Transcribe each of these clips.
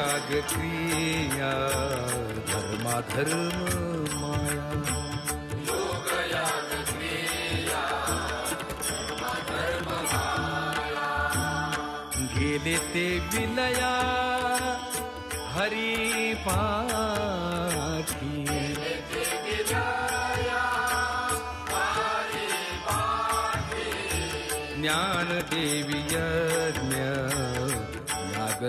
त्याग क्रिया धर्माधर्म माया। गेले ते विलया हरी पा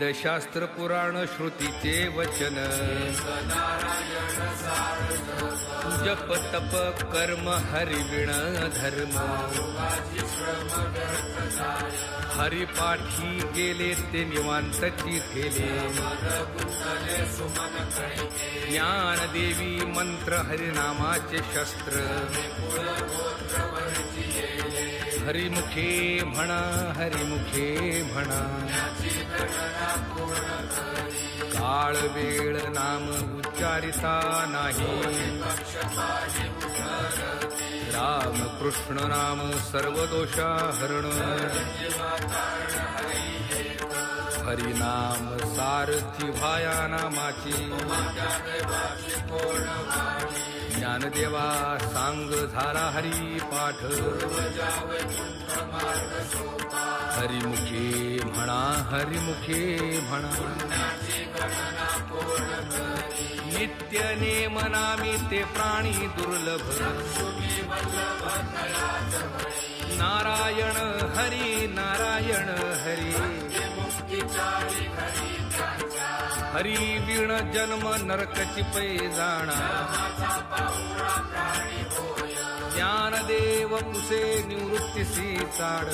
वेदशास्त्र पुराण श्रुतीचे वचन. जप तप कर्म हरिविण धर्म. हरिपाठी गेले ते निवांतची ठेले ज्ञानदेवी मंत्र हरिनामाचे शस्त्र. हरिमुखे म्हणा हरिमुखे म्हणा. काळ वेळ नाम उच्चारिता नाही. राम कृष्ण नाम सर्व दोषा हरण हरिनाम सारथी भाया नामाची. ज्ञानदेवा सांग झाला हरी पाठ. हरिमुखे म्हणा हरिमुखे म्हणा. नित्य नेम नामी ते प्राणी दुर्लभ. नारायण हरी नारायण हरी. हरी वीण जन्म नरकची पै जाणा ज्ञानदेव पुसे निवृत्तीसी चाड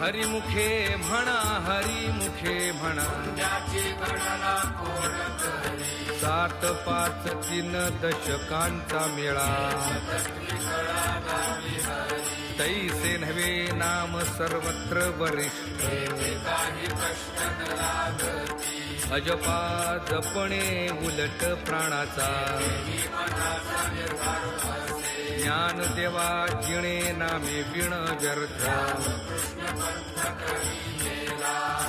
हरिमुखे म्हणा हरिमुखे म्हणा. सात पाच तीन दशकांचा मेळा. तैसे नवे नाम सर्वत्र वरिष्ठ। अजपा जपणे उलट प्राणाचा। ज्ञान देवा जिणे नामे विण व्यर्थ।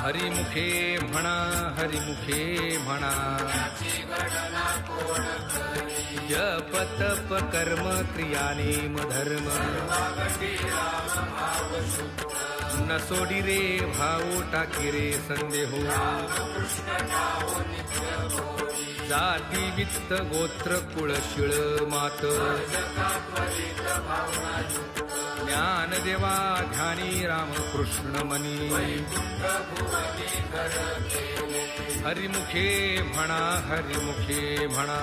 हरिमुखे म्हणा हरिमुखे म्हणा। जप तप कर्म क्रिया नेम धर्म। न सोडी रे भाऊ टाकी रे संदेहो। जाती वित्त गोत्र कुळ शिळ मात। ज्ञान देवा ध्यानी रामकृष्ण मनी हरिमुखे म्हणा हरिमुखे म्हणा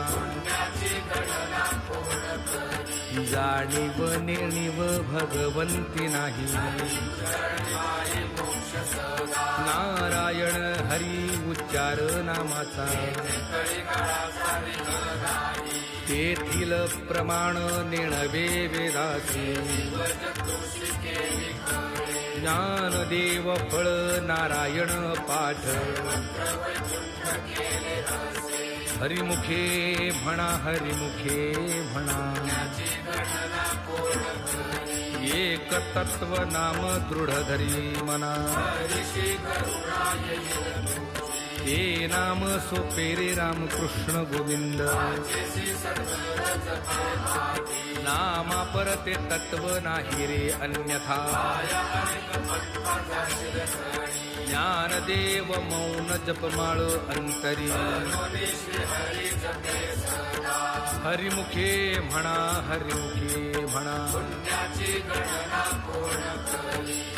जाणीव निर्णीव भगवंती नाही। नारायण हरी उच्चार नामाचा। तेथील प्रमाण नेणवे वेदासी ज्ञानदेव फळ नारायण पाठ. हरिमुखे म्हणा हरिमुखे म्हणा. एक तत्व नाम दृढ धरी मना. ते नाम सोपे रे रामकृष्ण गोविंद. नामा परते तत्व नाही रे अन्यथा. ज्ञानदेव मौन जपमाळ अंतरी. हरिमुखे म्हणा हरिमुखे म्हणा.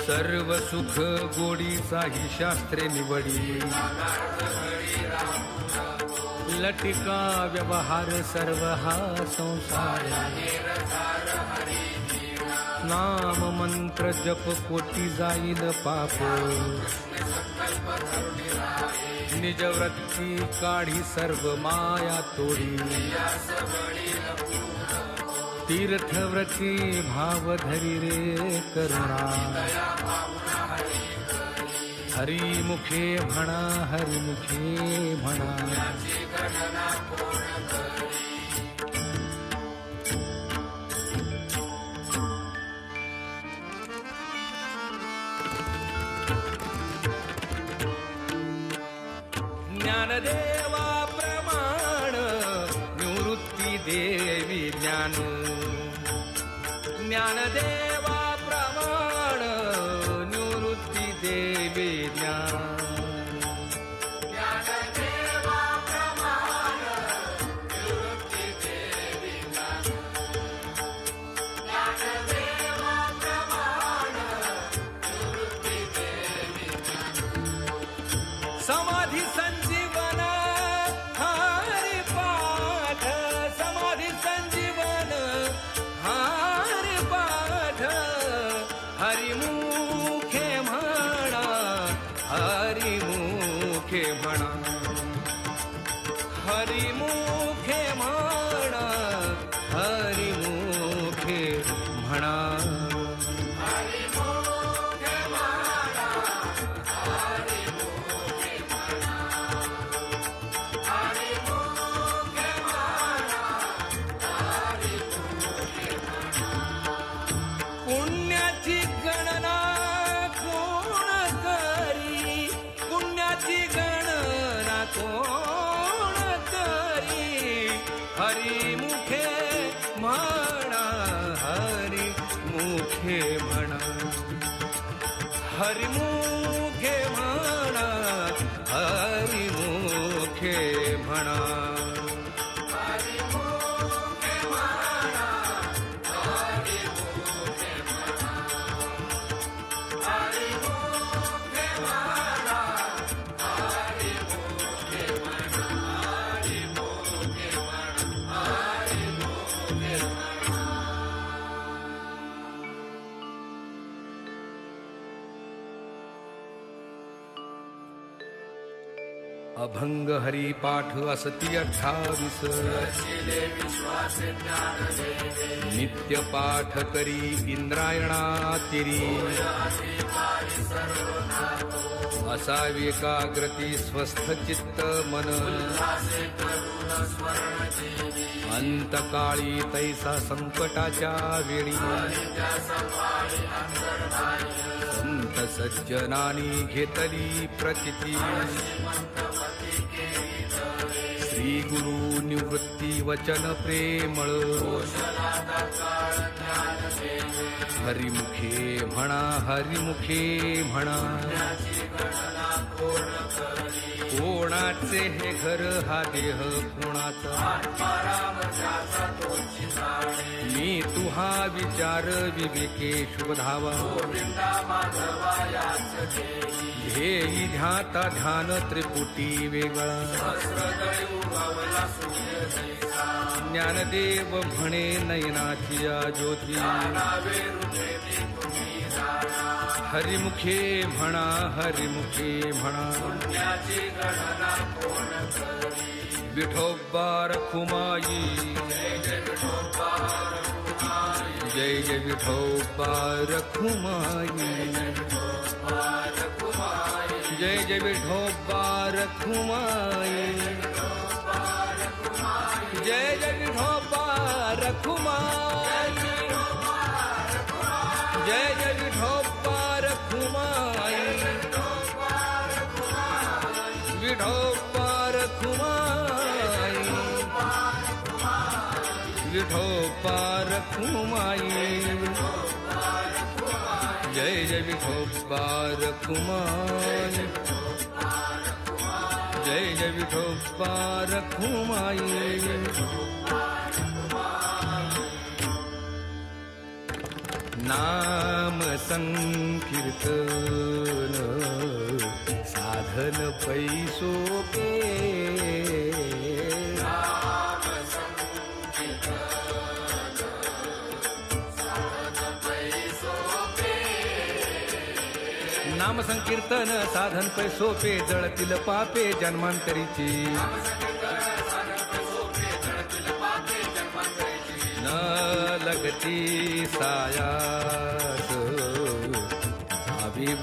सर्व सुख गोडीचाही शास्त्रे निवडी. लटिका व्यवहार सर्व हा संसार नाम मंत्र जप कोटी जाईल पाप. निज काढी सर्व माया तोडी. तीर्थव्रती भाव धरी रे करुणा. हरिमुखे म्हणा हरिमुखे म्हणा. देवा प्रमाण निवृत्ती देवी ज्ञान. ज्ञानदेव हरी हरिपाठ असती अठ्ठावीस. नित्य पाठ करी इंद्रायणातिरी. असावी एकाग्रती स्वस्थ चित्त मन. अंतकाळी तैसा संकटाच्या वेळी. संत सज्जनानी घेतली प्रचिती. श्री गुरु निवृत्ती वचन प्रेमळ। हरिमुखे म्हणा हरिमुखे म्हणा। कोणाचे हे घर हा देह कोणाचा मी तुहा विचार विवेके शुभ हे ध्याता ध्यान त्रिपुटी वेगळा. ज्ञानदेव म्हणे नयनाची ज्योती हरिमुखे म्हणा हरिमुखे म्हणा. विठोबा रखुमाई जय जय विठोबा रखुमाई। जय जय विठोबा रखुमाई। जय जय विठोबा रखुमाई। जय जय विठोबा रखुमाई। विठोबा विठोबा रखुमाई जय जय विठोबा रखुमाई जय जय विठोबा रखुमाई नाम संकीर्तन साधन पैसो के नाम संकीर्तन साधन पैसोपे जळतील पापे जन्मांतरीची. न लगती सायास भावी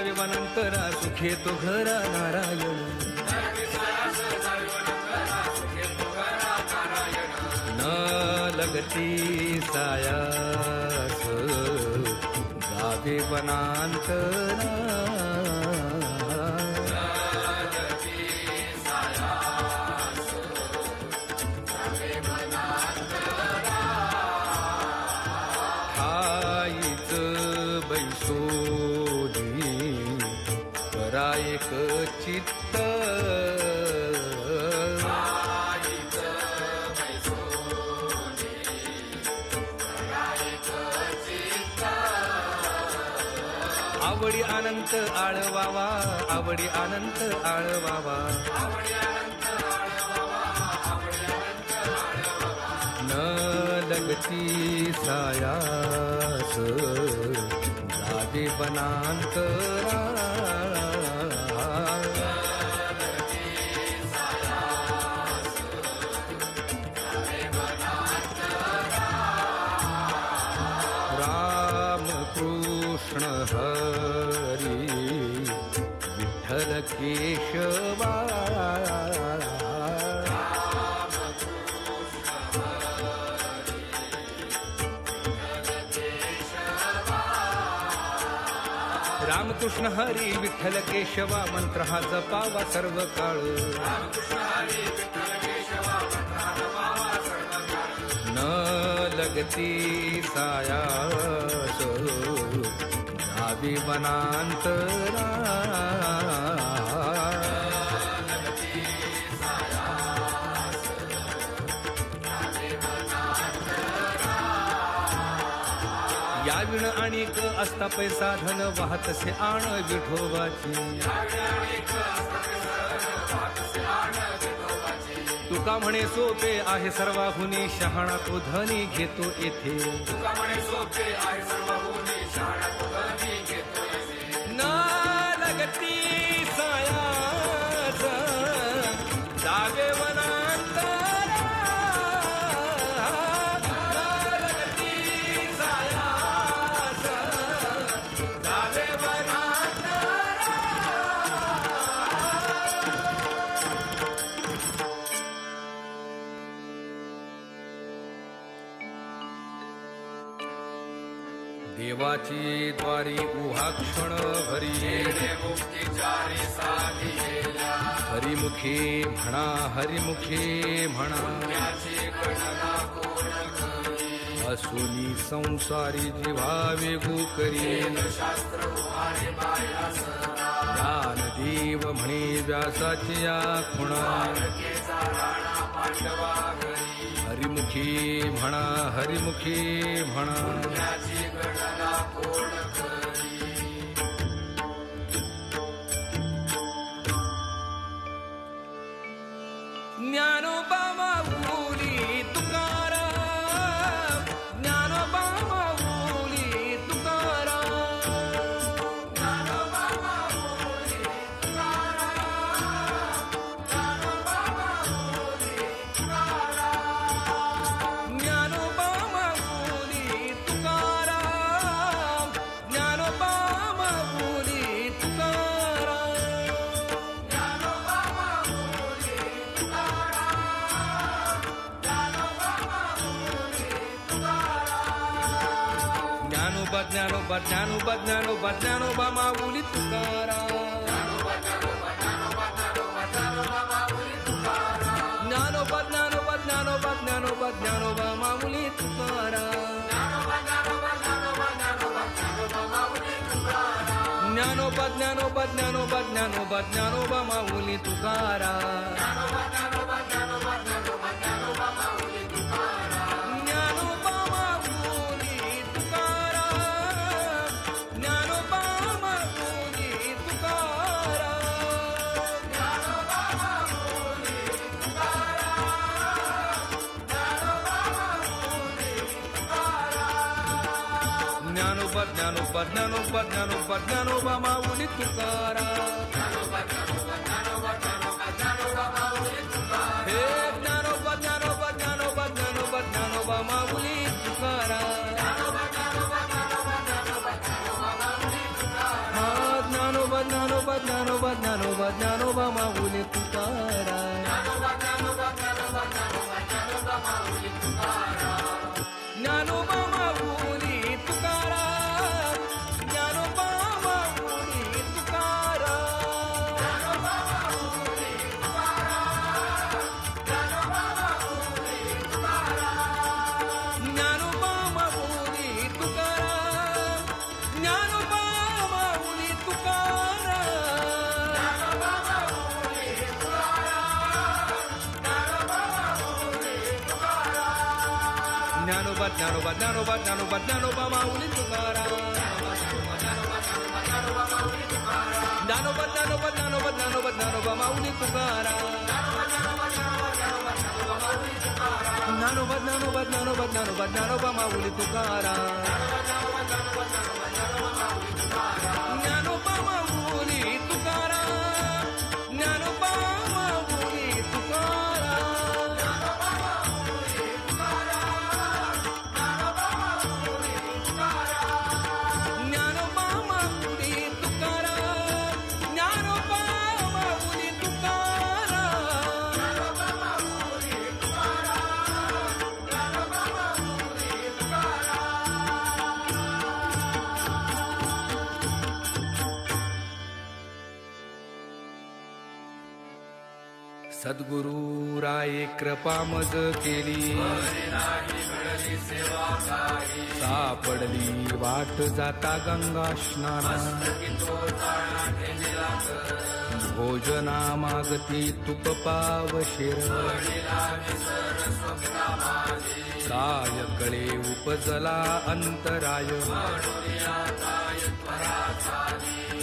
जावे वनांतरा सुखे तो घरा नारायण. न लगती सायास गावे वनांतरा आवडी अनंत आळवावा आवडी अनंत आळवावा. न लगती सायास जागे बनांतरा केशवा। रामकृष्ण हरी विठ्ठल केशवा मंत्र हा जपावा सर्व काळ न लगती साया जावी वनांतरा. आणिक असता पैसा धन वाहतसे आण विठोबाची. तुका म्हणे सोपे आहे सर्वाहुनी शहाणा तो धनी घेतो येथे. हरिमुखे म्हणा हरिमुखे म्हणा. असुनी संसारी जिव्हा वेगू करी. ज्ञान देव म्हणे व्यासाची या खुणा हरिमुखी म्हणा हरिमुखी म्हणा. ज्ञानोबा ज्ञानोबा ज्ञानोबा ज्ञानोबा ज्ञानोबा माऊली तुकारा ज्ञानोबा ज्ञानोबा ज्ञानोबा ज्ञानोबा ज्ञानोबा माऊली तुकारा ज्ञानोबा ज्ञानोबा ज्ञानोबा ज्ञानोबा ज्ञानोबा माऊली तुकारा ज्ञानोबा ज्ञानोबा ज्ञानोबा ज्ञानोबा माऊली तुकारा हे ज्ञानोबा ज्ञानोबा ज्ञानोबा ज्ञानोबा ज्ञानोबा माऊली तुकारा हा ज्ञानोबा ज्ञानोबा ज्ञानोबा ज्ञानोबा ज्ञानोबा ज्ञानोबा ज्ञानोबा ज्ञानोबा ज्ञानोबा ज्ञानोबा माऊली तुकारा ज्ञानोबा ज्ञानोबा ज्ञानोबा ज्ञानोबा ज्ञानोबा माऊली तुकारा ज्ञानोबा ज्ञानोबा ज्ञानोबा ज्ञानोबा ज्ञानोबा माऊली तुकारा कृपा मज केली. सापडली वाट जाता गंगा स्नाना भोजना मागती तुप पाव शिर. काय कळे उपजला अंतराय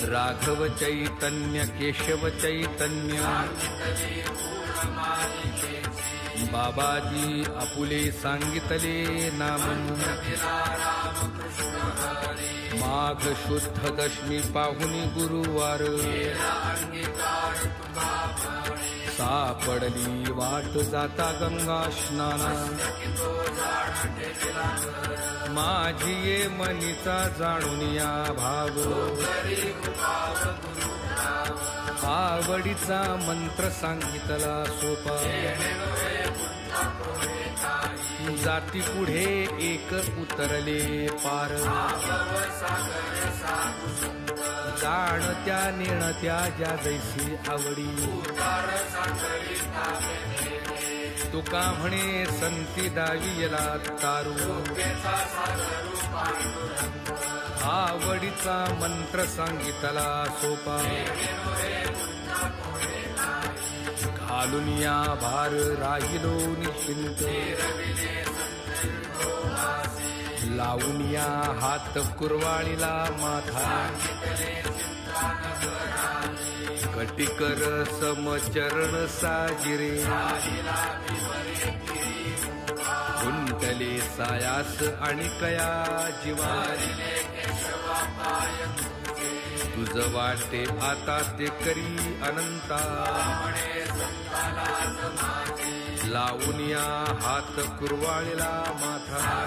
राघव चैतन्य केशव चैतन्य. बाबाजी आपुले सांगितले नाम. माघ शुद्ध दशमी पाहुनी गुरुवार. सापडली वाट जाता गंगा स्नाना. माझी ये मनीचा जाणून या भाव. आवडीचा मंत्र सांगितला सोपा. जाती पुढे एक उतरले पार. जाणत्या नेणत्या ज्या जैसी आवडी. तुका म्हणे संती दावियला तारू. आवडीचा मंत्र सांगितला सोपा. घालून या भार राहिलो निश्चिंत. लावून या हात कुरवाळीला माथा. कटिकर समचरण साजिरे. कुंटले सायास आणि कया जिवारी. तुझ वाटे आता ते करी अनंता. लावून या हात कुरवाळीला माथा.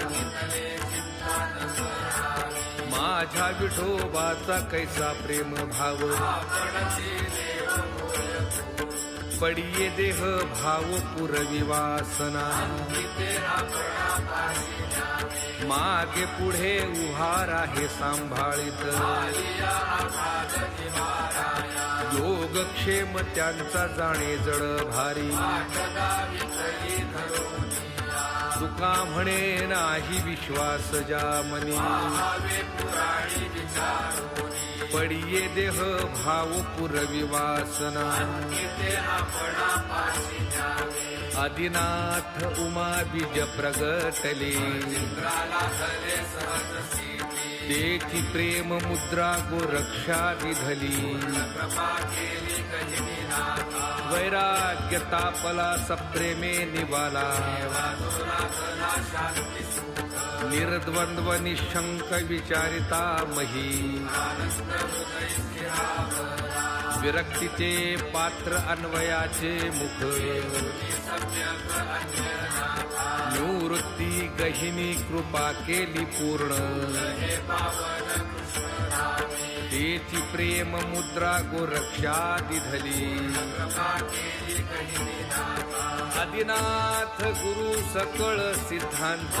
माझ्या विठोबाचा कैसा प्रेम भाव. पडिये देह भाव पुरविवासना मागे पुढे उहार आहे सांभाळीत। योगक्षेम त्यांचा जाणे जड भारी। तुका म्हणे नाही विश्वास ज्या पडिये देह भाव पुरविवासना. आदिनाथ उमा बीज प्रगटली. तेची प्रेम मुद्रा गोरक्षा विधली। वैराग्य तापला सप्रेमे निवाला। निर्द्वंद्व निशंक विचारिता मही। विरक्तीचे पात्र अन्वयाचे मुख. निवृत्ती गहिनी कृपा केली पूर्ण. तेची प्रेम मुद्रा गोरक्षा दिधली. आदिनाथ गुरु सकळ सिद्धांत.